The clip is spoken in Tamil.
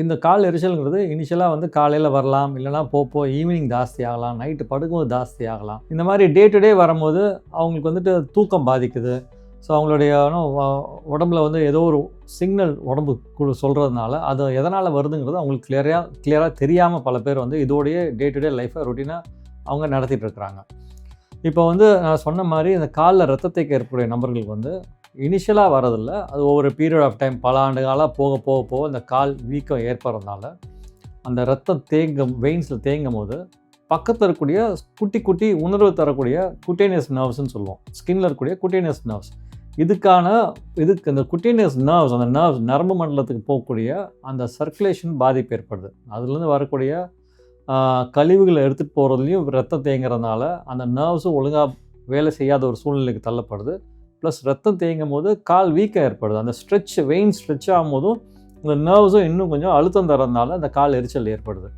இந்த கால் எரிச்சல்ங்கிறது இனிஷியலாக வந்து காலையில் வரலாம் இல்லைனா போப்போ ஈவினிங் ஜாஸ்தி ஆகலாம் நைட்டு படுக்கும்போது ஜாஸ்தி ஆகலாம். இந்த மாதிரி டே டு டே வரும்போது அவங்களுக்கு வந்துட்டு தூக்கம் பாதிக்குது. ஸோ அவங்களுடைய உடம்புல வந்து ஏதோ ஒரு சிக்னல் உடம்பு சொல்கிறதுனால அது எதனால் வருதுங்கிறது அவங்களுக்கு கிளியராக கிளியராக தெரியாமல் பல பேர் வந்து இதோடைய டே டு டே லைஃப்பை ரொட்டீனாக அவங்க நடத்திட்டு இருக்கிறாங்க. இப்போ வந்து நான் சொன்ன மாதிரி இந்த காலில் ரத்தத்தை ஏற்படைய நபர்களுக்கு வந்து இனிஷியலாக வரதில்ல அது ஒவ்வொரு பீரியட் ஆஃப் டைம் பல ஆண்டு காலாக போக போக போக அந்த கால் வீக்கம் ஏற்படுறதுனால அந்த ரத்தம் தேங்கும் வெயின்ஸில் தேங்கும் போது பக்கத்தில் இருக்கக்கூடிய குட்டி குட்டி உணர்வு தரக்கூடிய குட்டேனியஸ் நர்வ்ஸ்ன்னு சொல்லுவோம். ஸ்கின்ல இருக்கக்கூடிய குட்டேனியஸ் நர்வ்ஸ் இதுக்கான இதுக்கு அந்த குட்டேனியஸ் நர்வ்ஸ் அந்த நர்வ்ஸ் நரம்பு மண்டலத்துக்கு போகக்கூடிய அந்த சர்க்குலேஷன் பாதிப்பு ஏற்படுது. அதுலேருந்து வரக்கூடிய கழிவுகளை எடுத்துகிட்டு போகிறதுலையும் ரத்தம் தேங்குறதுனால அந்த நர்வ்ஸும் ஒழுங்காக வேலை செய்யாத ஒரு சூழ்நிலைக்கு தள்ளப்படுது. ப்ளஸ் ரத்தம் தேங்கும் போது கால் வீக்கம் ஏற்படுது. அந்த ஸ்ட்ரெச் வெயின் ஸ்ட்ரெச் ஆகும்போதும் இந்த நர்வ்ஸும் இன்னும் கொஞ்சம் அழுத்தம் தரதுனால அந்த கால் எரிச்சல் ஏற்படுது.